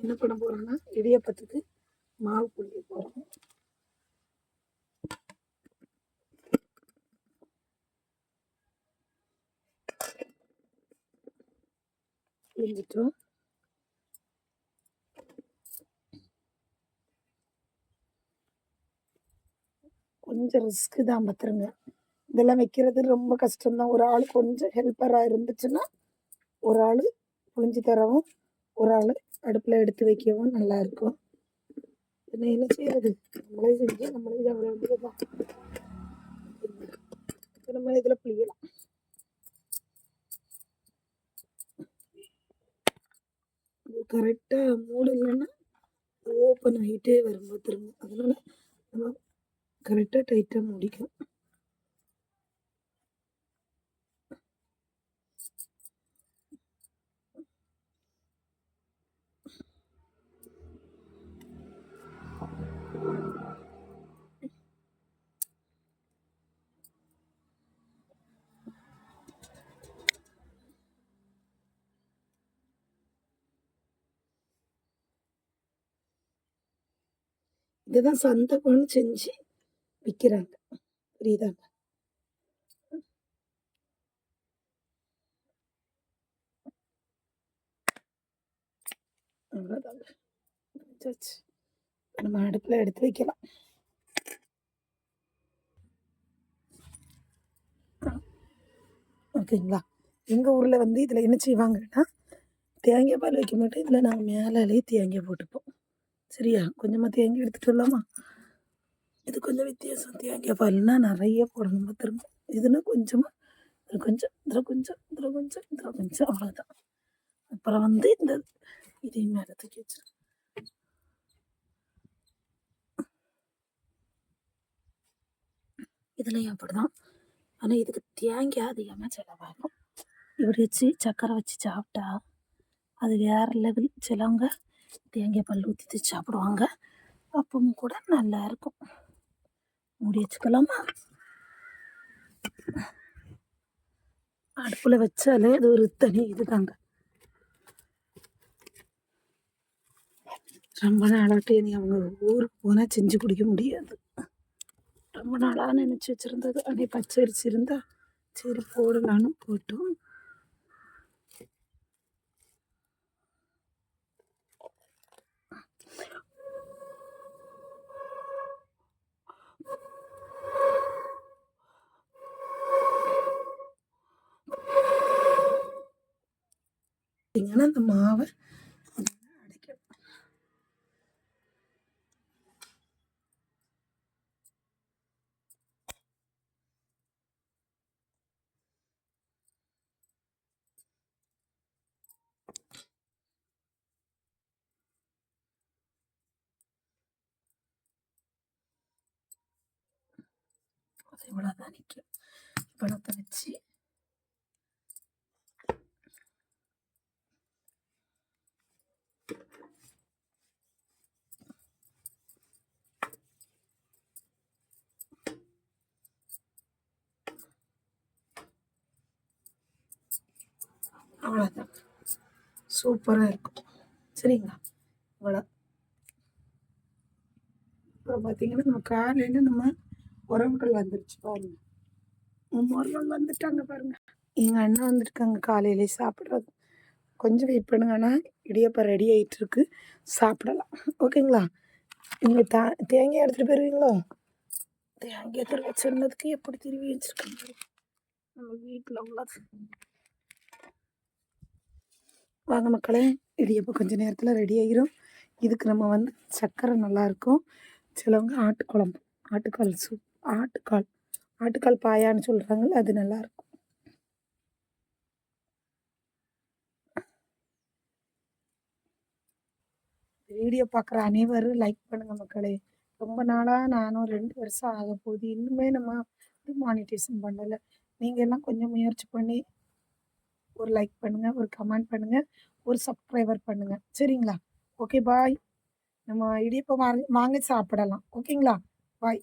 என்ன பண்ண போகிறோன்னா இடியப்பத்துக்கு மாவு புளிய போகிறோம் புளிஞ்சிட்டோம். கொஞ்சம் ரிஸ்க்கு தான் பத்துருங்க. இதெல்லாம் வைக்கிறது ரொம்ப கஷ்டம்தான். ஒரு ஆள் கொஞ்சம் ஹெல்ப்பராக இருந்துச்சுன்னா ஒரு ஆள் புளிஞ்சு தரவும் ஒரு ஆள் அடுப்பில் எடுத்து வைக்கவும் நல்லா இருக்கும். என்ன என்ன செய்யறது நம்மளே செஞ்சு நம்மளே சாப்பிட வேண்டியதுதான். நம்ம இதில் புளியலாம். கரெக்டாக மூடு இல்லைன்னா ஓப்பன் ஆகிட்டே வரும்போது திரும்ப அதனால நம்ம கரெக்டாக டைட்டாக முடிக்கும் இதுதான் சந்தகம்னு செஞ்சு விற்கிறாங்க புரியுதாங்க அவ்வளோதாங்க நம்ம அடுப்பில் எடுத்து வைக்கலாம். ஓகேங்களா? எங்கள் ஊரில் வந்து இதில் என்ன செய்வாங்கன்னா தேங்காய் பால் வைக்க மாட்டோம். இதில் நாங்கள் மேலாலேயே தேங்காய் போட்டுப்போம். சரியா? கொஞ்சமாக தேங்காய் எடுத்துகிட்டு வரலாமா? இது கொஞ்சம் வித்தியாசம். தேங்காய் பால்னா நிறைய போடணும் பார்த்துருங்க இதுனா கொஞ்சமாக இதில் கொஞ்சம் இதில் கொஞ்சம் இதில் கொஞ்சம் இதில் கொஞ்சம் அவ்வளோதான் அப்புறம் வந்து இந்த இதையும் மேலே தூக்கி வச்சிருக்கேன் இதுலேயும் அப்படிதான்? ஆனால் இதுக்கு தேங்காய் அதிகமாக செலவாகும். இப்படி வச்சு சக்கரை வச்சு சாப்பிட்டா அது வேறு லெவல் சிலவங்க தேங்காய் பல் ஊற்றி சாப்பிடுவாங்க. அப்பவும் கூட நல்லா இருக்கும். மூடி வச்சுக்கலாமா? அடுப்பில் வச்சாலே அது ஒரு தனி இதுதாங்க. ரொம்ப நாளாட்டி நீ அவங்க ஊருக்கு போனால் செஞ்சு குடிக்க முடியாது. ரொம்ப நாளாக நினச்சி வச்சுருந்தது. அப்படியே பச்சரிசி இருந்தா சரி போடலான்னு போட்டோம். பார்த்தீங்கன்னா அந்த மாவை அடைக்கணும் அது இவ்வளோதான் நிற்கும் பழத்தை வச்சு அவ்வளோதான் சூப்பராக இருக்கும். சரிங்களா? இவ்வளோ அப்புறம் பார்த்தீங்கன்னா நம்ம காலையில் நம்ம உறவுகள் வந்துருச்சு பாருங்க. உறவுகள் வந்துட்டாங்க பாருங்க. எங்கள் அண்ணன் வந்துருக்காங்க காலையிலே சாப்பிட்றது. கொஞ்சம் வெயிட் பண்ணுங்கன்னா இடியப்பா ரெடி ஆகிட்டு இருக்கு சாப்பிடலாம். ஓகேங்களா? நீங்கள் தா தேங்காய் எடுத்துகிட்டு போயிருவீங்களோ? தேங்காய் திரும்ப சொன்னதுக்கு எப்படி திரும்பி வச்சுருக்காங்க? நம்ம வீட்டில் உள்ளது. வாங்க மக்களே இடியப்பம் கொஞ்சம் நேரத்தில் ரெடி ஆகிரும் இதுக்கு நம்ம வந்து சர்க்கரை நல்லாயிருக்கும் சிலவங்க ஆட்டுக்குழம்பு ஆட்டுக்கால் சூப் ஆட்டுக்கால் ஆட்டுக்கால் பாயான்னு சொல்கிறாங்கல்ல அது நல்லாயிருக்கும் வீடியோ பார்க்குற அனைவரும் லைக் பண்ணுங்கள் மக்களே. ரொம்ப நாளாக நானும் ரெண்டு வருஷம் ஆக போகுது இன்னுமே நம்ம வந்து மானிட்டேஷன் பண்ணலை. நீங்கள் எல்லாம் கொஞ்சம் முயற்சி பண்ணி ஒரு லைக் பண்ணுங்கள் ஒரு கமெண்ட் பண்ணுங்கள் ஒரு சப்ஸ்கிரைபர் பண்ணுங்கள் சரிங்களா? ஓகே பாய் நம்ம இடியப்பம் வாங்கி வாங்கி சாப்பிடலாம். ஓகேங்களா பாய்